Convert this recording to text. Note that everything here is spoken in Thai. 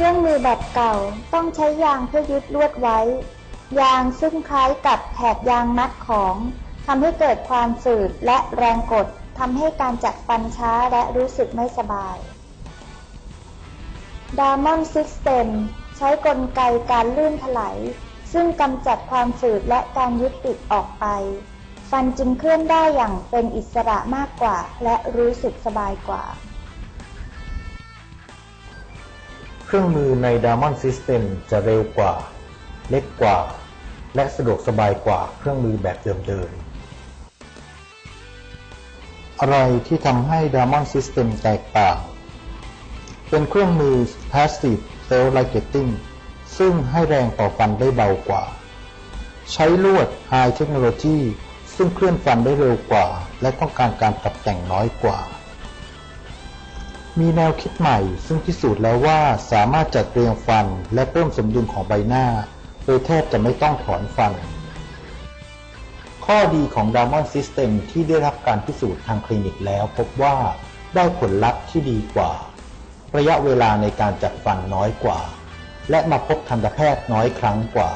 เครื่องมือแบบเก่าต้องใช้ยางเพื่อยึดลวดไว้ ยางซึ่งคล้ายกับแถบยางมัดของทำให้เกิดความฝืดและแรงกดทำให้การจัดฟันช้าและรู้สึกไม่สบาย d a m o n System ใช้กลไกการลื่นถลายซึ่งกำจัดความฝืดและการยึดติดออกไป ฟันจึงเคลื่อนได้อย่างเป็นอิสระมากกว่า และรู้สึกสบายกว่า เครื่องมือใน Diamond System จะเร็วกว่า เล็กกว่า และสะดวกสบายกว่าเครื่องมือแบบเดิมๆ อะไรที่ทำให้ Diamond System แตกต่าง เป็นเครื่องมือ Passive Self Ligating ซึ่งให้แรงต่อฟันได้เบากว่า ใช้ลวด High Technology ซึ่งเคลื่อนฟันได้เร็วกว่า และต้องการการปรับแต่งน้อยกว่า มีแนวคิดใหม่ซึ่งพิสูจน์แล้วว่าสามารถจัดเรียงฟันและเพิ่มสมดุลของใบหน้า โดยแทบจะไม่ต้องถอนฟัน ข้อดีของ Diamond System ที่ได้รับการพิสูจน์ทางคลินิกแล้วพบว่าได้ผลลัพธ์ที่ดีกว่า ระยะเวลาในการจัดฟันน้อยกว่า และมาพบทันตแพทย์น้อยครั้งกว่า